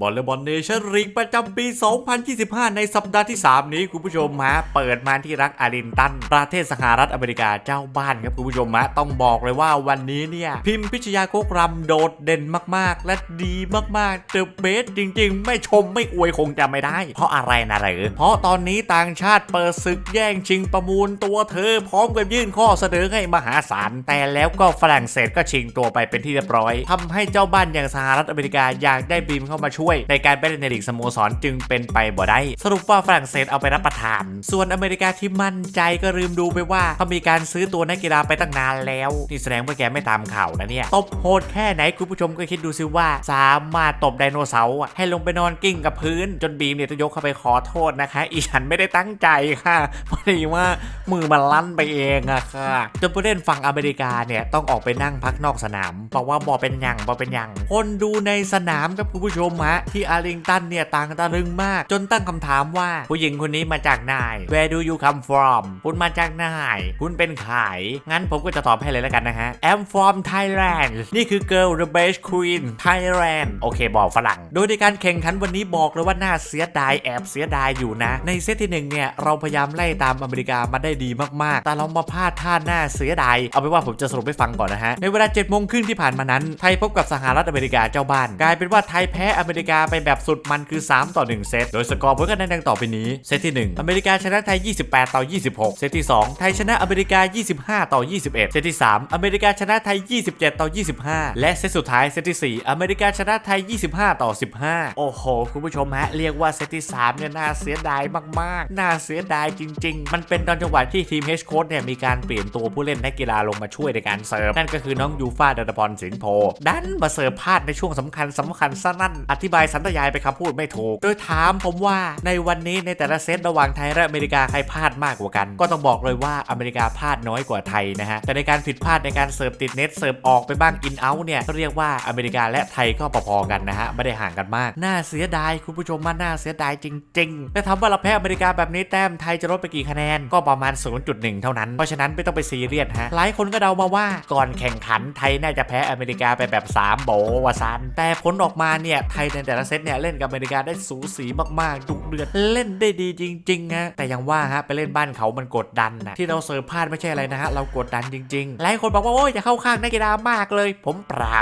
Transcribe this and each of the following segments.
บอลเลย์บอลเนชั่นลีกประจำปี 2025 ในสัปดาห์ที่ 3 นี้คุณผู้ชมฮะเปิดมาที่รักอารินตัน ประเทศสหรัฐอเมริกาเจ้าบ้านครับคุณผู้ชมฮะต้องบอกเลยว่าวันนี้เนี่ย พิมพ์พิชยาโคกรำโดดเด่นมากๆ และดีมากๆเดอะเบสจริง ๆ ไม่ชมไม่อวยคงจะไม่ได้ เพราะอะไรนะหรือเพราะตอนนี้ต่างชาติเปิดศึกแย่งชิงประมูลตัวเธอ พร้อมกับยื่นข้อเสนอให้มหาศาลแต่แล้วก็ฝรั่งเศสก็ชิงตัวไปเป็นที่เรียบร้อยทำให้เจ้าบ้านอย่างสหรัฐอเมริกาอยากได้บีมเข้ามาช่วยในการไปเล่นในลีกสโมสรจึงเป็นไปบ่ได้ สรุปว่าฝรั่งเศสเอาไปรับประทาน ส่วนอเมริกาที่มั่นใจก็ลืมดูไปว่าเขามีการซื้อตัวนักกีฬาไปตั้งนานแล้วนี่แสดงว่าแกไม่ตามข่าวนะเนี่ยตบโหดแค่ไหนคุณผู้ชมก็คิดดูซิว่า สามารถตบไดโนเสาร์อะให้ลงไปนอนกิ้งกับพื้น จนบีมเนี่ยต้องยกเข้าไปขอโทษนะคะ อีฉันไม่ได้ตั้งใจค่ะพอดีว่ามือมันลั่นไปเองอะค่ะจนผู้เล่นฝั่งอเมริกาเนี่ยต้องออกไปนั่งพักนอกสนามบอกว่าบอเป็นยังบอเป็นยังคนดูในสนามครับคุณผู้ชมฮะที่อาริงตันเนี่ยต่างตะลึงมาก จนตั้งคำถามว่าผู้หญิงคนนี้มาจากไหน Where do you come from คุณมาจากไหนคุณเป็นใครงั้นผมก็จะตอบให้เลยแล้วกันนะฮะ I'm from Thailand นี่คือ Girl the Best Queen Thailand โอเคบอกฝรั่ง โดยในการแข่งขันวันนี้บอกเลยว่าน่าเสียดายแอบเสียดายอยู่นะ ในเซตที่หนึ่งเนี่ยเราพยายามไล่ตามอเมริกามาได้ดีมากๆ แต่เรามาพลาดท่าหน้าเสียดาย เอาไปนว่าผมจะสรุปให้ฟังก่อนนะฮะ ในเวลา7จ็ดโมงครึ่งที่ผ่านมานั้น ไทยพบกับสหรัฐอเมริกาเจ้าบ้าน กลายเป็นว่าไทยแพ้อเมริกาไปแบบสุดมันคือ 3 ต่อ 1 เซต โดยสกอร์ผลคะแนนดังต่อไปนี้ เซตที่ 1 อเมริกาชนะไทย 28 ต่อ 26 เซตที่ 2 ไทยชนะอเมริกา 25 ต่อ 21 เซตที่ 3 อเมริกาชนะไทย 27 ต่อ 25 และเซตสุดท้ายเซตที่ 4 อเมริกาชนะไทย 25 ต่อ 15 โอ้โห คุณผู้ชมฮะ เรียกว่าเซตที่3เนี่ยน่าเสียดายมากๆ น่าเสียดายจริง ๆ มันเป็นตอนจังหวะที่ทีมเฮชโค้ดเนี่ยมีการเปลี่ยนตัวผู้เล่นนักกีฬาลงมาช่วยในการเสิร์ฟนั่นก็คือน้องยูฟาดันพรสิงห์โพดันมาเสิร์ฟพลาดในช่วงสำคัญสำคัญซะนั่นอธิบายสันตยายไปคำพูดไม่ถูก โดยถามผมว่าในวันนี้ในแต่ละเซตระหว่างไทยและอเมริกาใครพลาดมากกว่ากัน ก็ต้องบอกเลยว่าอเมริกาพลาดน้อยกว่าไทยนะฮะ แต่ในการผิดพลาดในการเสิร์ฟติดเน็ตเสิร์ฟออกไปบ้างอินเอาท์เนี่ยก็เรียกว่าอเมริกาและไทยก็พอๆกันนะฮะไม่ได้ห่างกันมาก น่าเสียดายคุณผู้ชมมาน่าเสียดายจริงๆแต่ถามว่าเราแพ้อเมริกาแบบนี้แต้มไทยจะลดไปกี่คะแนนก็ประมาณ 0.1 เท่านั้นเพราะฉะนั้นไม่ต้องไปซีเรียสฮะหลายคนก็เดามาว่าก่อนแข่งขันไทยน่าจะแพ้อเมริกาไปแบบ3โบวาซันแต่ผลออกมาเนี่ยไทยในแต่ละเซตเนี่ยเล่นกับอเมริกาได้สูสีมากๆดุเดือดเล่นได้ดีจริงๆฮะแต่ยังว่าฮะไปเล่นบ้านเขามันกดดันนะที่เราเสิร์ฟพลาดไม่ใช่อะไรนะฮะเรากดดันจริงๆหลายคนบอกว่าโอ้ยจะเข้าข้างนักกีฬามากเลย ผมเปล่า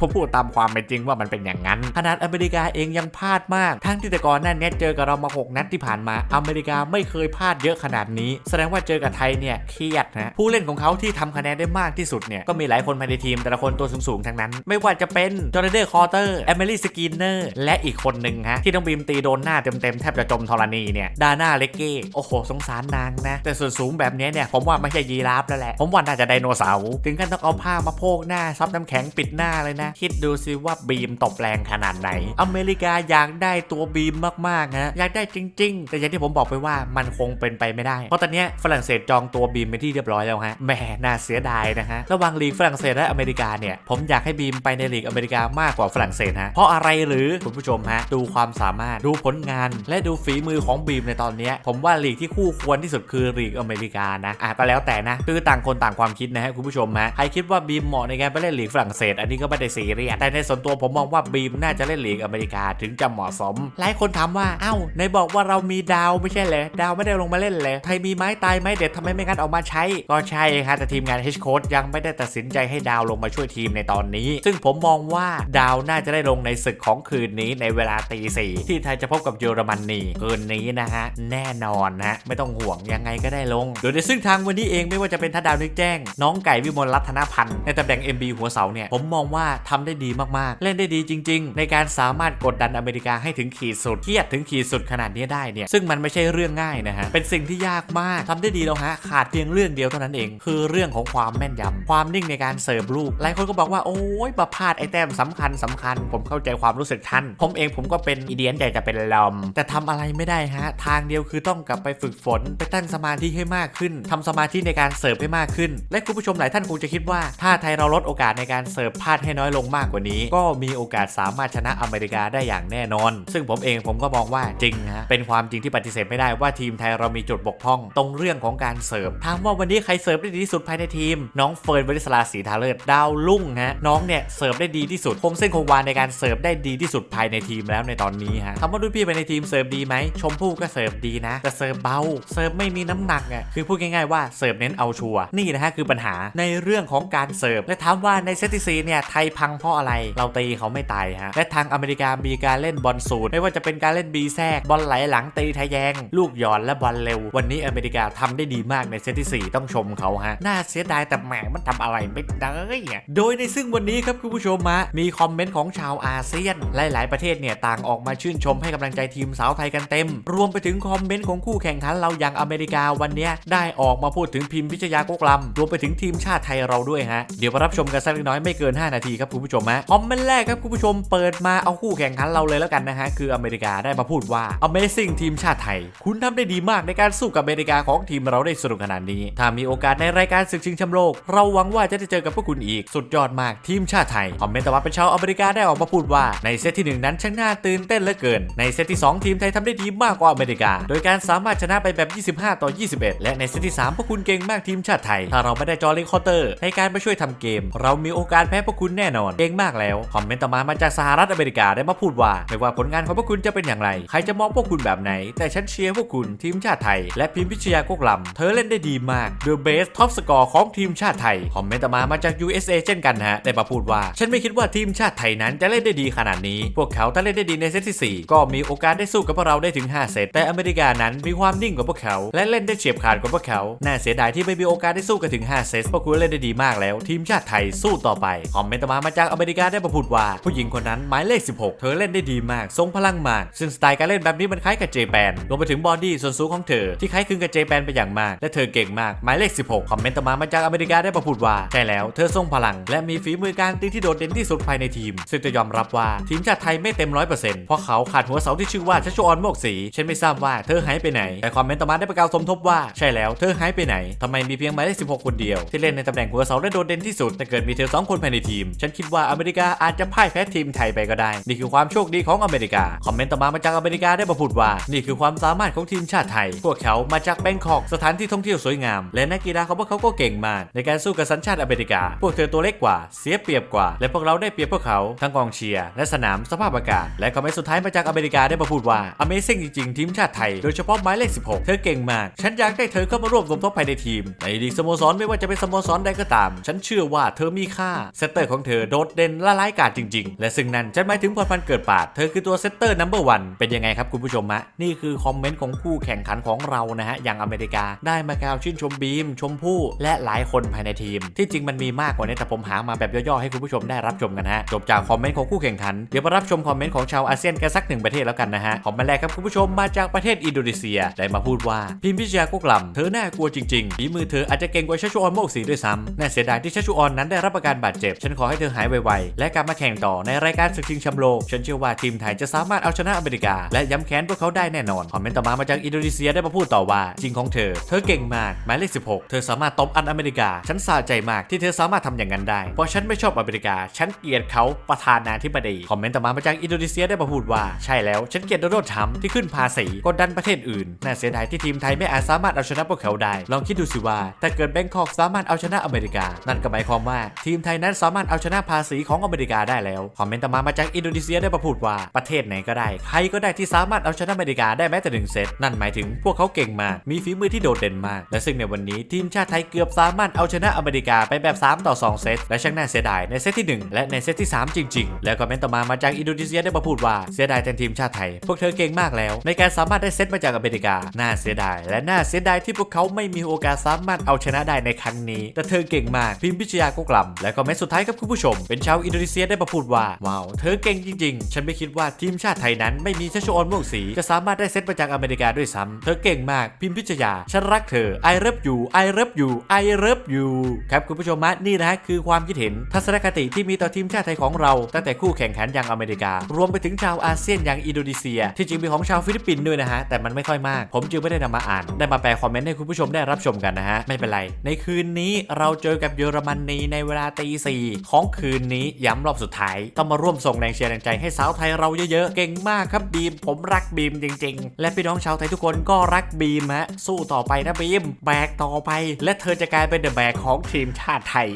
ผมพูดตามความเป็นจริงว่ามันเป็นอย่างนั้นขนาดอเมริกาเองยังพลาดมาก ทั้งที่แต่ก่อนหนั่นเนี่ยเจอกับเรามาหกนัดที่ผ่านมาอเมริกาไม่เคยพลาดเยอะขนาดนี้ แสดงว่าเจอกับไทยเนี่ยเครียดนะผู้เล่นของเขาที่ทำคะแนนได้มากที่สุดเนี่ยก็มีหลายคนภายในทีมแต่ละคนตัวสูงๆทั้งนั้น ไม่ว่าจะเป็นจอร์แดนคอร์เตอร์แอมิลี่สกินเนอร์และอีกคนหนึ่งฮะ ที่ต้องบีมตีโดนหน้าเต็มๆ แทบจะจมธรณีเนี่ย ดาน่าเลกเก้โอ้โห สงสารนางนะ แต่ส่วนสูงแบบนี้เนี่ย ผมว่าไม่ใช่ยีราฟแล้วแหละ ผมว่าน่าจะไดโนเสาร์ถึงกันต้องเอาผ้ามาโพกหน้าซับน้ำแข็งปิดหน้าเลยนะ คิดดูสิว่าบีมตบแรงขนาดไหน อเมริกาอยากได้ตัวบีมมากๆนะอยากได้จริง ๆ แต่อย่างที่ผมบอกไปว่ามันคงเป็นไปไม่ได้ เพราะตอนนี้ฝรั่งเศสจองตัวบีมไปที่เรียบร้อยแล้วฮะแหมน่าเสียดายนะฮะระหว่างลีกฝรั่งเศสและอเมริกาเนี่ยผมอยากให้บีมไปในลีกอเมริกามากกว่าฝรั่งเศสฮะเพราะอะไรหรือคุณผู้ชมฮะดูความสามารถดูผลงาน และดูฝีมือของบีมในตอนนี้ผมว่าลีกที่คู่ควรที่สุดคือลีกอเมริกานะอะก็แล้วแต่นะคือต่างคนต่างความคิดนะฮะคุณผู้ชมฮะใครคิดว่าบีมเหมาะในการไปเล่นลีกฝรั่งเศส อันนี้ก็ไม่ได้ซีเรียสแต่ในส่วนตัวผมมองว่าบีมน่าจะเล่นลีกอเมริกาถึงจะเหมาะสม หลายคนถามว่าเอ้าในบอกว่าเรามีดาวไม่ใช่เหรอดาวไม่ได้ลงมาเล่นเลยไทยมีไม้ตายไม้เด็ดทำไมไม่งั้นออกมาใช้ ก็ใช่ครับแต่ทีมงาน H Coach ยังไม่ได้ตัดสินใจให้ดาวลงมาช่วยทีมในตอนนี้ ซึ่งผมมองว่าดาวน่าจะได้ลงในศึกของคืนนี้ในเวลาตีสี่ที่ไทยจะพบกับเยอรมนีคืนนี้นะฮะ แน่นอนนะ ไม่ต้องห่วงยังไงก็ได้ลง โดยในซึ่งทางวันนี้เองไม่ว่าจะเป็นทัดดาวนึกแจ้ง น้องไก่วิมลรัตนพันธ์ในตำแหน่ง MB หัวเสาเนี่ย ผมมองว่าทำได้ดีมากๆ เล่นได้ดีจริง ๆ ในการสามารถกดดันอเมริกาให้ถึงขีดสุดเครียดถึงขีดสุดขนาดนี้ได้เนี่ยซึ่งมันไม่ใช่เรื่องง่ายนะฮะเป็นสิ่งที่ยากมากทำได้ดีแล้วฮะขาดเพียงเรื่องเดียวเท่านั้นเอง คือเรื่องของความแม่นยำความนิ่งในการเสิร์ฟลูกหลายคนก็บอกว่าโอ้ยมาพลาดไอ้แต้มสำคัญสำคัญ ผมเข้าใจความรู้สึกท่านผมเองผมก็เป็นอีเดียนใจจะเป็นลมแต่ทำอะไรไม่ได้ฮะ ทางเดียวคือต้องกลับไปฝึกฝน ไปตั้งสมาธิให้มากขึ้นทำสมาธิในการเสิร์ฟให้มากขึ้น และคุณผู้ชมหลายท่านคงจะคิดว่า ถ้าไทยเราลดโอกาสในการเสิร์ฟพลาดให้น้อยลงมากกว่านี้ ก็มีโอกาสสามารถชนะอเมริกาได้อย่างแน่นอน ซึ่งผมเองผมก็มองว่าจริงฮะเป็นความจริงที่ปฏิเสธไม่ได้ว่าทีมไทยเรามีจุดบกพร่อง ตรงเรื่องของการเสิร์ฟถามว่าวันนี้ใครเสิร์ฟได้ดีที่สุดภายในทีม น้องเฟิร์นวริศราศรีทาเลิศดาวลุ่งฮะน้องเนี่ยเสิร์ฟได้ดีที่สุดคงเส้นคงวาในการเสิร์ฟได้ดีที่สุดภายในทีมแล้วในตอนนี้ฮะคำว่ารุ่นพี่ภายในทีมเสิร์ฟดีไหมชมพู่ก็เสิร์ฟดีนะแต่เสิร์ฟเบาเสิร์ฟไม่มีน้ำหนักอะคือพูดง่ายๆว่าเสิร์ฟเน้นเอาชัวร์นี่นะฮะคือปัญหาในเรื่องของการเสิร์ฟและถามว่าในเซตที่สี่เนี่ยไทยพังเพราะอะไร เราตีเขาไม่ตายฮะและทางอเมริกามีการเล่นบอลสูตรไม่ว่าจะเป็นการเล่นบีแทรกบอลไหลหลังตีทะแยง ลูกหยอนและบอลเร็ว วันนี้อเมริกาทำได้ดีมากในเซตที่ 4 ต้องชมเขาฮะน่าเสียดายแต่แหมมันทำอะไรไม่ได้โดยในซึ่งวันนี้ครับคุณผู้ชมฮะมีคอมเมนต์ของชาวอาเซียนหลายๆประเทศเนี่ยต่างออกมาชื่นชมให้กำลังใจทีมสาวไทยกันเต็ม รวมไปถึงคอมเมนต์ของคู่แข่งขันเราอย่างอเมริกาวันนี้ได้ออกมาพูดถึงพิมพิชยากกลำรวมไปถึงทีมชาติไทยเราด้วยฮะเดี๋ยวมารับชมกันสักเล็กน้อยไม่เกิน 5 นาทีครับคุณผู้ชมฮะคอมเมนต์แรกครับคุณผู้ชมเปิดมาเอาคู่แข่งขันเราเลยแล้วกันนะฮะคืออเมริกาได้มาพูดว่า Amazing ทีมชาติไทย คุณทำได้ดีมากในการสู้กับอเมริกาของทีมเราได้สนุกขนาดนี้ ถ้ามีโอกาสในรายการศึกชิงแชมป์โลก เราหวังว่าจะได้เจอกับพวกคุณอีกสุดยอดมากทีมชาติไทยคอมเมนต์แต่ว่าเป็นชาวอเมริกาได้ออกมาพูดว่าในเซตตที่ 1 นั้นช่างน่าตื่นเต้นเหลือเกิน ในเซตที่ 2 ทีมไทยทำได้ดีมากกว่าอเมริกา โดยการสามารถชนะไปแบบ 25 ต่อ 21 และในเซตที่ 3 พวกคุณเก่งมากทีมชาติไทย ถ้าเราไม่ได้จอร์ลิงคอร์เตอร์ ในการมาช่วยทำเกม เรามีโอกาสแพ้พวกคุณแน่นอน เก่งมากแล้ว คอมเมนต์ต่อมามาจากสหรัฐอเมริกาได้มาพูดว่า ไม่ว่าผลงานของพวกคุณจะเป็นอย่างไร ใครจะมองพวกคุณแบบไหน แต่ฉันเชียร์พวกคุณทีมชาติไทย และพิมพิชยากกลำเธอเล่นได้ดีมาก The best top score ของทีมชาติไทย คอมเมนต์ต่อมามาจาก USA เช่นกันนะฮะ ได้มาพูดว่า ฉันไม่คิดว่าทีมชาติไทยนั้นจะเล่นได้ดีขนาดนี้พวกเขาถ้าเล่นได้ดีในเซตที่ 4 ก็มีโอกาสได้สู้กับพวกเราได้ถึง 5 เซต แต่อเมริกานั้นมีความนิ่งกว่าพวกเขา และเล่นได้เฉียบขาดกว่าพวกเขา น่าเสียดายที่ไม่มีโอกาสได้สู้กันถึง 5 เซตพวกคุณเล่นได้ดีมากแล้ว ทีมชาติไทยสู้ต่อไป คอมเมนต์ต่อมามาจากอเมริกาได้มาพูดว่า ผู้หญิงคนนั้นหมายเลข 16 เธอเล่นได้ดีมาก ทรงพลังมาก ซึ่งสไตล์การเล่นแบบนี้มันคล้ายกับเจแปน รวมไปถึงบอดี้ส่วนสูงของเธอที่คล้ายคลึงกับเจแปนไปอย่างมาก และเธอเก่งมาก หมายเลข 16 คอมเมนต์ต่อมามาจากอเมริกาได้มาพูดว่าใช่แล้ว เธอทรงพลัง และมีฝีมือการตีที่โดดเด่นที่สุดภายในทีม ซึ่งจะยอมรับว่าทีมชาติชาติไทยไม่เต็มร้อยเปอร์เซ็นต์เพราะเขาขาดหัวเสาที่ชื่อว่าชัชวอนโมกศรีฉันไม่ทราบว่าเธอหายไปไหน แต่คอมเมนต์ต่อมาได้ประกาศสมทบว่าใช่แล้วเธอหายไปไหนทำไมมีเพียงหมายเลข16 คนเดียว ที่เล่นในตำแหน่งหัวเสาและโดดเด่นที่สุดแต่เกิดมีเธอสองคนภายในทีม ฉันคิดว่าอเมริกาอาจจะพ่ายแพ้ทีมไทยไปก็ได้ นี่คือความโชคดีของอเมริกาคอมเมนต์ต่อมามาจากอเมริกาได้มาพูดว่า นี่คือความสามารถของทีมชาติไทย พวกเขามาจากแบงคอกสถานที่ท่องเที่ยวสวยงาม และนักกีฬาของพวกเขาก็เก่งมากในการสู้กับสัญชาติอเมริกา พวกเธอตัวเล็กกว่า เสียเปรียบกว่า และพวกเราได้เปรียบพวกเขาทั้งกองเชียร์และสนามสภาพอากาศ และคอมเมนต์สุดท้ายมาจากอเมริกาได้มาพูดว่า Amazing จริงๆ ทีมชาติไทย โดยเฉพาะหมายเลข 16 เธอเก่งมาก ฉันอยากได้เธอเข้ามาร่วมสมทบภายในทีม ในลีกสโมสรไม่ว่าจะเป็นสโมสรใดก็ตาม ฉันเชื่อว่าเธอมีค่าเซตเตอร์ของเธอโดดเด่นและร้ายกาจจริง ๆ และซึ่งนั้นฉันหมายถึงพรพันธ์เกิดปาดเธอคือตัวเซตเตอร์นัมเบอร์วันเป็นยังไงครับคุณผู้ชมฮะนี่คือคอมเมนต์ของคู่แข่งขันของเรานะฮะอย่างอเมริกาได้มากล่าวชื่นชมบีม ชมพู่และหลายคนภายในทีม ที่จริงมันมีมากกว่านี้แต่ผมหามาแบบย่อๆให้คุณผู้ชมได้รับชมกันฮะจบจากคอมเมนต์ของคู่แข่งขันเดี๋ยวมารับชมคอมเมนต์ของชาวอาเซียนกันสักหนึ่งประเทศแล้วกันนะฮะคอมเมนต์แรกครับคุณผู้ชมมาจากประเทศอินโดนีเซียได้มาพูดว่าพิมพิชยากุกลำเธอน่ากลัวจริงๆฝีมือเธออาจจะเก่งกว่าชัชวออนโมกศรีด้วยซ้ำน่าเสียดายที่ชัชวออนนั้นได้รับอาการบาดเจ็บ ฉันขอให้เธอหายไวๆและกลับมาแข่งต่อในรายการศึกชิงแชมป์โลกฉันเชื่อว่าทีมไทยจะสามารถเอาชนะอเมริกา และย้ำแค้นพวกเขาได้แน่นอนคอมเมนต์ต่อมามาจากอินโดนีเซียได้มาพูดต่อว่าจริงของเธอ เธอเก่งมากหมายเลข 16 เธอสามารถตบอันอเมริกา ฉันสะใจมากที่เธอสามารถทำอย่างนั้นได้เพราะฉันไม่ชอบอเมริกา ฉันเกลียดเขาประธานาธิบดีคอมเมนต์ต่อมามาจากอินโดนีเซียได้มาพูดว่าใช่แล้วฉันเกลียดโดนัลด์ทรัมป์ที่ขึ้นภาษีกดดันประเทศอื่น น่าเสียดายที่ทีมไทยไม่อาจสามารถเอาชนะพวกเขาได้ ลองคิดดูสิว่าถ้าเกิดแบงคอกสามารถเอาชนะอเมริกา นั่นก็หมายความว่า ทีมไทยนั้นสามารถเอาชนะภาษีของอเมริกาได้แล้วคอมเมนต์ต่อมามาจากอินโดนีเซียได้มาพูดว่าประเทศไหนก็ได้ใครก็ได้ที่สามารถเอาชนะอเมริกาได้แม้แต่หนึ่งเซตนั่นหมายถึงพวกเขาเก่งมากมีฝีมือที่โดดเด่นมาก และซึ่งในวันนี้ทีมชาติไทยเกือบสามารถเอาชนะอเมริกาไปแบบ 3 ต่อ 2 เซตและช่างน่าเสียดายในเซตที่ 1 และในเซตที่ 3 จริง ๆ แล้วคอมเมนต์ต่อมามาจากอินโดนีเซียได้มาพูดว่าเสียดายแทนทีมชาติไทย พวกเธอเก่งมากแล้ว ในการสามารถได้เซตมาจากอเมริกา น่าเสียดาย และน่าเสียดายที่พวกเขาไม่มีโอกาสสามารถเอาชนะได้ในครั้งนี้ แต่เธอเก่งมากพิมพิชยาก็กลัมและคอมเมนต์สุดท้ายครับคุณผู้ชม เป็นชาวอินโดนีเซียได้มาพูดว่าว้าวเธอเก่งจริง ๆ ฉันไม่คิดว่าทีมชาติไทยนั้นไม่มีชัชวอนม่วงศรีจะสามารถได้เซตมาจากอเมริกาด้วยซ้ำเธอเก่งมากพิมพิชยาฉันรักเธอ I love you I love you I love you ครับคุณผู้ชมมะนี่นะฮะคือความคิดเห็นทัศนคติที่มีต่อทีมชาติไทยของเราตั้งแต่คู่แข่งขันอย่างอเมริกา รวมไปถึงชาวอาเซียนอย่างอินโดนีเซีย ที่จริงมีของชาวฟิลิปปินส์ด้วยนะฮะ แต่มันไม่ค่อยมาก ผมจึงไม่ได้นำมาอ่าน ได้มาแปลคอมเมนต์ให้คุณผู้ชมได้รับชมกันนะฮะ ไม่เป็นไร ในคืนนี้เราเจอกับเยอรมนีในเวลาตีสี่ของคืนนี้ย้ำรอบสุดท้าย ต้องมาร่วมส่งแรงเชียร์แรงใจให้สาวไทยเราเยอะๆ เก่งมากครับบีม ผมรักบีมจริง ๆ และพี่น้องชาวไทยทุกคนก็รักบีมฮะ สู้ต่อไปนะบีม แบกต่อไป และเธอจะกลายเป็นเดอะแบกของทีมชาติไทย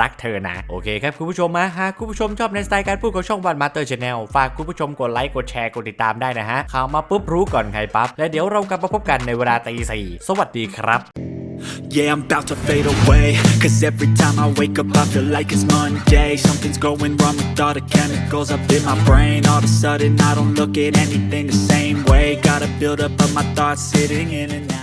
รักเธอนะ โอเคครับคุณผู้ชมมาหากคุณผู้ชมชอบในสไตล์การพูดของช่ององวันมาเตอร์ชาแนลฝากคุณผู้ชมกดไลค์กดแชร์กดติดตามได้นะฮะข่าวมาปุ๊บรู้ก่อนใครปั๊บและเดี๋ยวเรากลับมาพบกันในเวลาตีสี่สวัสดีครับ Yeah, I'm about to fade away Cause every time I wake up I feel like it's Monday Something's going wrong with all the chemicals up in my brain All of a sudden I don't look at anything the same way Gotta build up of my thoughts sitting in and out